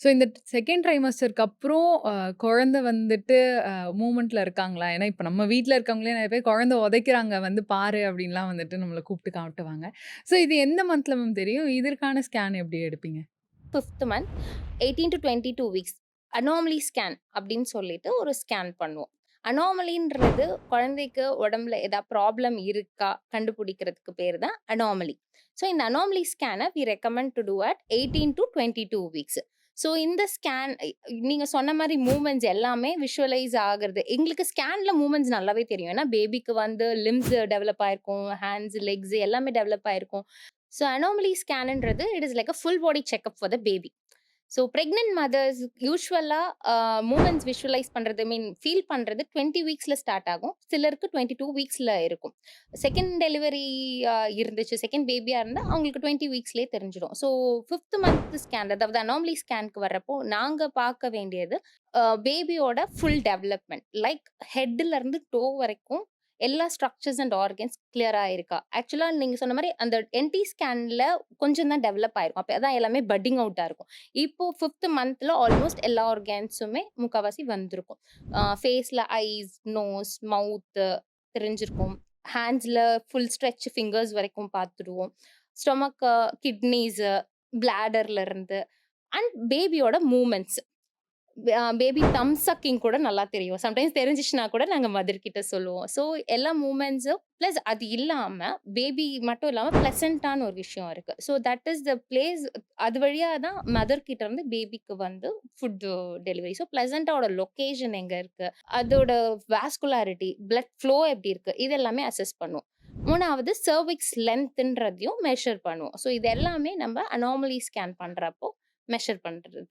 So இந்த second ட்ரைமஸ்டருக்கு அப்புறம் குழந்த குழந்தை வந்துட்டு மூமெண்ட்டில் இருக்காங்களா? ஏன்னா, இப்போ நம்ம வீட்டில் இருக்கவங்களே நிறைய பேர் குழந்தை உதைக்கிறாங்க வந்து பாரு அப்படின்லாம் வந்துட்டு நம்மளை கூப்பிட்டு காட்டுவாங்க. ஸோ இது எந்த மந்த்ல மேம் தெரியும்? இதற்கான ஸ்கேன் எப்படி எடுப்பீங்க? Fifth month 18-22 weeks anomaly scan அப்படின்னு சொல்லிட்டு ஒரு ஸ்கேன் பண்ணுவோம். அனாமலின்றது குழந்தைக்கு உடம்புல ஏதாவது ப்ராப்ளம் இருக்கா கண்டுபிடிக்கிறதுக்கு பேர் தான் அனாமலி. ஸோ இந்த anomaly ஸ்கேனை we recommend to do at 18-22 weeks. So இந்த ஸ்கேன் நீங்கள் சொன்ன மாதிரி மூமெண்ட்ஸ் எல்லாமே விஷுவலைஸ் ஆகிறது எங்களுக்கு ஸ்கேனில் மூமெண்ட்ஸ் நல்லாவே தெரியும். ஏன்னா பேபிக்கு வந்து லிம்ஸ் டெவலப் ஆயிருக்கும். ஹேண்ட்ஸ், லெக்ஸ் எல்லாமே டெவலப் ஆயிருக்கும். So anomaly ஸ்கேனுன்றது it is like a full body checkup for the baby. So pregnant mothers யூஸ்வலாக மூமெண்ட்ஸ் விஷுவலைஸ் பண்ணுறது மீன் ஃபீல் பண்ணுறது டுவெண்ட்டி வீக்ஸில் ஸ்டார்ட் ஆகும். சிலருக்கு டுவெண்ட்டி டூ வீக்ஸில் இருக்கும். செகண்ட் டெலிவரி இருந்துச்சு. செகண்ட் பேபியாக இருந்தால் அவங்களுக்கு டுவெண்ட்டி வீக்ஸ்லேயே தெரிஞ்சிடும் ஸோ ஃபிஃப்த் மந்த் ஸ்கேன் அதாவது அனாமலி ஸ்கேன்க்கு வர்றப்போ நாங்கள் பார்க்க வேண்டியது பேபியோட ஃபுல் டெவலப்மெண்ட் லைக் ஹெட்டில் இருந்து டோ வரைக்கும் எல்லா ஸ்ட்ரக்சர்ஸ் அண்ட் ஆர்கன்ஸ் கிளியராக இருக்கா? ஆக்சுவலாக நீங்கள் சொன்ன மாதிரி அந்த என்டி ஸ்கேனில் கொஞ்சம் தான் டெவலப் ஆயிருக்கும். அப்போ அதான் எல்லாமே பட்டிங் அவுட்டாக இருக்கும். இப்போ ஃபிஃப்த் மந்த்தில் ஆல்மோஸ்ட் எல்லா ஆர்கன்ஸுமே முக்காவாசி வந்திருக்கும். ஃபேஸில் ஐஸ், நோஸ், மவுத்து தெரிஞ்சிருக்கும். ஹேண்ட்ஸில் ஃபுல் ஸ்ட்ரெச் ஃபிங்கர்ஸ் வரைக்கும் பார்த்துருவோம். ஸ்டொமக்கு கிட்னிஸு பிளாடர்லேருந்து அண்ட் பேபியோட மூமெண்ட்ஸ் பேபி தம் சக்கிங் கூட நல்லா தெரியும். சம்டைம்ஸ் தெரிஞ்சுச்சுனா கூட நாங்கள் மதர் கிட்ட சொல்லுவோம். ஸோ எல்லா மூமெண்ட்ஸும் ப்ளஸ் அது இல்லாமல் பேபி மட்டும் இல்லாமல் பிளசன்ட்டான ஒரு விஷயம் இருக்குது so that is the place அது வழியாக தான் மதர் கிட்ட இருந்து பேபிக்கு வந்து ஃபுட் டெலிவரி. ஸோ பிளசன்ட்டாவோட லொக்கேஷன் எங்கே இருக்குது அதோட வாஸ்குலாரிட்டி, பிளட் ஃப்ளோ எப்படி இருக்குது இது எல்லாமே அசஸ் பண்ணுவோம். மூணாவது சர்விக்ஸ் லென்த்துன்றதையும் மெஷர் பண்ணுவோம். ஸோ இது எல்லாமே நம்ம அனாமலி ஸ்கேன் பண்ணுறப்போ மெஷர் பண்ணுறது